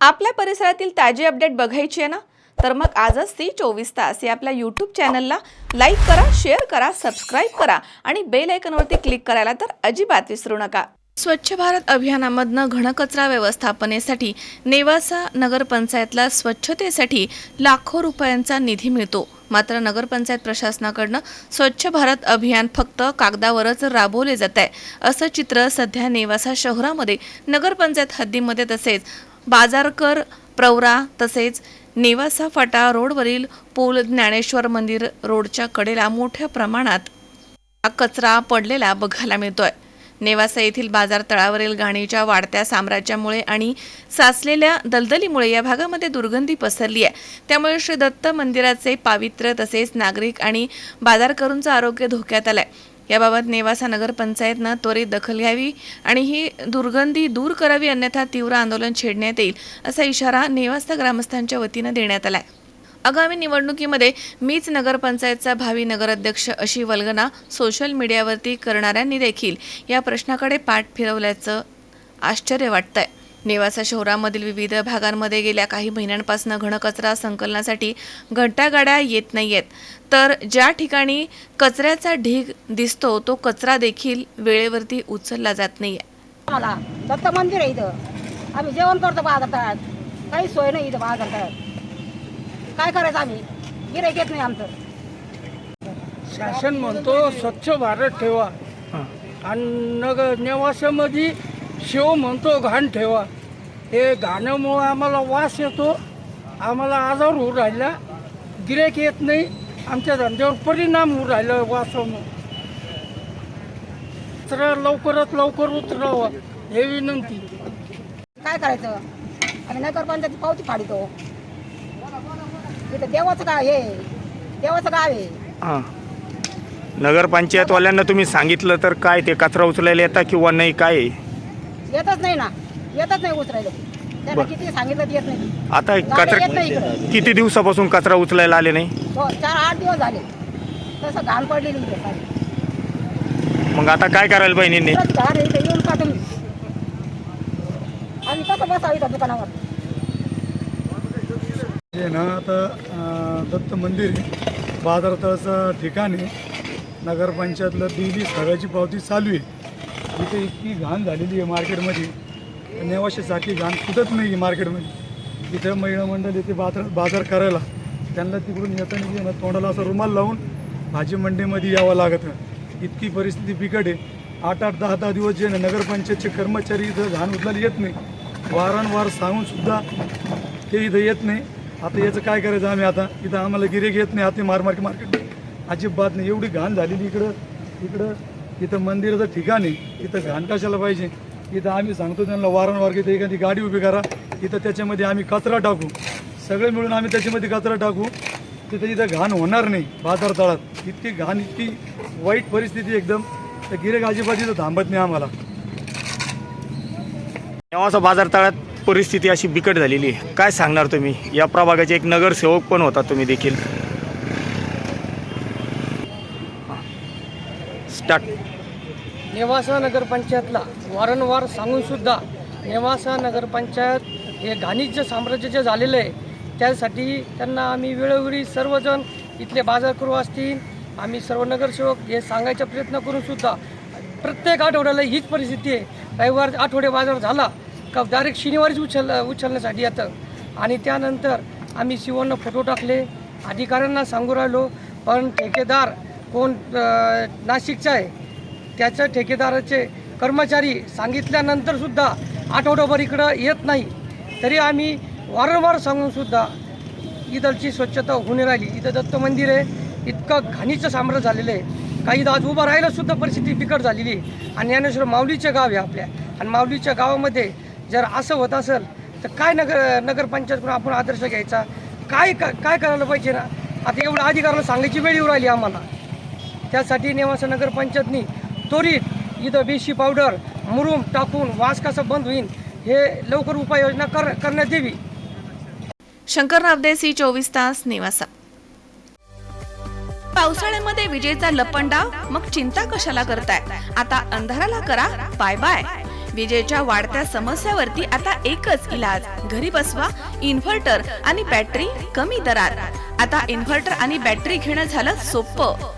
आपल्या परिसरातील ताजी अपडेट बघायची आहे ना? तर मग आजच ती चोवीस तास या आपल्या यूट्यूब चॅनलला लाईक करा शेअर करा सबस्क्राईब करा आणि बेल आयकनवरती क्लिक करायला तर अजिबात विसरू नका. स्वच्छ भारत अभियानामधनं घनकचरा व्यवस्थापनेसाठी नेवासा नगरपंचायतला स्वच्छतेसाठी लाखो रुपयांचा निधी मिळतो. मात्र नगरपंचायत प्रशासनाकडनं स्वच्छ भारत अभियान फक्त कागदावरच राबवले जात आहे. असं चित्र सध्या नेवासा शहरामध्ये नगरपंचायत हद्दीमध्ये तसेच बाजारकर प्रवरा तसेच नेवासा फाटा रोडवरील पूल ज्ञानेश्वर मंदिर रोडच्या कडेला मोठ्या प्रमाणात हा कचरा पडलेला बघायला मिळतोय. नेवासा येथील बाजार तळावरील घाणीच्या वाढत्या साम्राज्यामुळे आणि साचलेल्या दलदलीमुळे या भागामध्ये दुर्गंधी पसरली आहे. त्यामुळे श्री दत्त मंदिराचे पावित्र्य तसेच नागरिक आणि बाजारकरूंचं आरोग्य धोक्यात आलं आहे याबाबत नेवासा नगरपंचायतनं त्वरित दखल घ्यावी आणि ही दुर्गंधी दूर करावी अन्यथा तीव्र आंदोलन छेडण्यात येईल असा इशारा नेवासा ग्रामस्थांच्या वतीनं देण्यात आलाय. आगामी निवडणुकीमध्ये मीच नगरपंचायतचा भावी नगराध्यक्ष अशी वल्गना सोशल मीडियावरती करणाऱ्यांनी देखील या प्रश्नाकडे पाठ फिरवल्याचं आश्चर्य वाटतंय. नेवासा शहरामधील विविध भागांमध्ये गेल्या काही महिन्यांपासून घनकचरा संकलनासाठी घंटागाड्या येत नाहीयेत. तर ज्या ठिकाणी कचऱ्याचा ढीग दिसतो तो कचरा देखील वेळेवरती उचलला जात नाहीये. आम्हाला दत्त मंदिर आहे इथं. आम्ही जेवण करतो बाजार तळ्यात काही सोय नाही इथं बाजार तळ्यात काय करायचं आम्ही? गिराईक येत नाही आमचं. शासन म्हणतो स्वच्छ भारत ठेवा. आणि नग नेवासामध्ये शिव म्हणतो घाण ठेवा. हे घाण्यामुळं आम्हाला वास येतो. आम्हाला आजार होऊ राहिला. गिरेक येत नाही. आमच्या धंद्यावर परिणाम होऊ राहिला वासामुळं. तर लवकरात लवकर उतरावं हे विनंती. काय करायचं? आम्ही नगरपंचायत पावती फाडितो. इथं देवाचं गाव हे देवाचं गाव आहे. हां. नगरपंचायतवाल्यांना तुम्ही सांगितलं तर काय ते कचरा उचलायला येता किंवा नाही काय? आहे? येतच नाही ना. येतच नाही उचरायला त्यांना बरं. किती सांगितलं तर येत नाही. आता गाड्या येत नाही कचरा इकडं. किती दिवसापासून कचरा उचलायला आले नाही? हो चार आठ दिवस झाले. तसं घाण पडलेली इथे सारी. मग आता काय करायला बहिणींनी परत घाण आहे इथं येऊन का तुम्ही आम्ही कसं बसावं इथं दुकानावर? हे ना आता अं, दत्त मंदिर बाजाराचं ठिकाण आहे. नगरपंचायतला दिली सगळ्याची पावती चालू आहे. इथे इतकी घाण झालेली आहे मार्केटमध्ये. नेवाशेसारखी घाण कुठंच नाही आहे मार्केटमध्ये. इथं महिला मंडळ येते बाजार बाजार करायला. त्यांना तिकडून येताना जे ना तोंडाला असं रुमाल लावून भाजी मंडईमध्ये यावं लागतं. इतकी परिस्थिती बिकट आहे. आठ आठ दहा दहा दिवस जे ना नगरपंचायतचे कर्मचारी इथं घाण उचलायला येत नाही. वारंवार सांगूनसुद्धा ते इथं येत नाही. आता याचं काय करायचं आम्ही आता? इथं आम्हाला गिरेक येत नाही आता मार मार्केट मार्केट अजिबात नाही. एवढी घाण झालेली इकडं इकडं. इथं मंदिराचं ठिकाण आहे. इथं घाण कशाला पाहिजे? इथं आम्ही सांगतो त्यांना वारंवार की एखादी गाडी उभी करा. इथं त्याच्यामध्ये आम्ही कचरा टाकू. सगळे मिळून आम्ही त्याच्यामध्ये कचरा टाकू. तिथं इथं घाण होणार नाही बाजार तळात इतकी घाण इतकी वाईट परिस्थिती एकदम. तर गिरेक अजिबात इथं थांबत नाही आम्हाला. नेवासा बाजार तळात परिस्थिती अशी बिकट झालेली आहे. काय सांगणार तुम्ही? या प्रभागाचे एक नगरसेवक पण होता तुम्ही देखील. स्टार्ट. नेवासा नगरपंचायतला वारंवार सांगूनसुद्धा नेवासा नगरपंचायत हे घाणीचं साम्राज्य जे झालेलं आहे त्यासाठी त्यांना आम्ही वेळोवेळी सर्वजण इथले बाजार करू असतील आम्ही सर्व नगरसेवक हे सांगायचा प्रयत्न करूनसुद्धा प्रत्येक आठवड्याला हीच परिस्थिती आहे. रविवार आठवडे बाजार झाला का डायरेक्ट शनिवारीच उचल उचलण्यासाठी येतं. आणि त्यानंतर आम्ही शिवांना फोटो टाकले अधिकाऱ्यांना सांगू राहिलो पण ठेकेदार कोण नाशिकचा आहे त्याच्या ठेकेदाराचे कर्मचारी सांगितल्यानंतरसुद्धा आठवडाभर इकडं येत नाही. तरी आम्ही वारंवार सांगूनसुद्धा इथलची स्वच्छता होऊन राहिली. इथं दत्त मंदिर आहे. इतकं घाणीचं साम्राज्य झालेलं आहे. काही आज उभं राहिलंसुद्धा परिस्थिती बिकट झालेली आणि ज्ञानेश्वर माऊलीचे गाव आहे आपल्या. आणि माऊलीच्या गावामध्ये जर असं होत असेल तर काय नगर नगरपंचायतकडून आपण आदर्श घ्यायचा? काय काय करायला पाहिजे ना? आता एवढं अधिकाराला सांगायची वेळ येऊ राहिली आम्हाला. त्यासाठी नेवासा नगरपंचायतनी त्वरित इथं बेशी पावडर मुरुम टाकून वास कसं बंद होईल हे लवकर उपाययोजना कर करण्यात यावी. शंकर नावदे सी चोवीस तास निवासा. पावसाळ्यामध्ये विजेचा लपंडा मग चिंता कशाला करताय? आता अंधाराला करा बाय बाय. विजेच्या वाढत्या समस्यावरती आता एकच इलाज. घरी बसवा इन्व्हर्टर आणि बॅटरी कमी दरात. आता इन्व्हर्टर आणि बॅटरी घेणं झालं सोपं.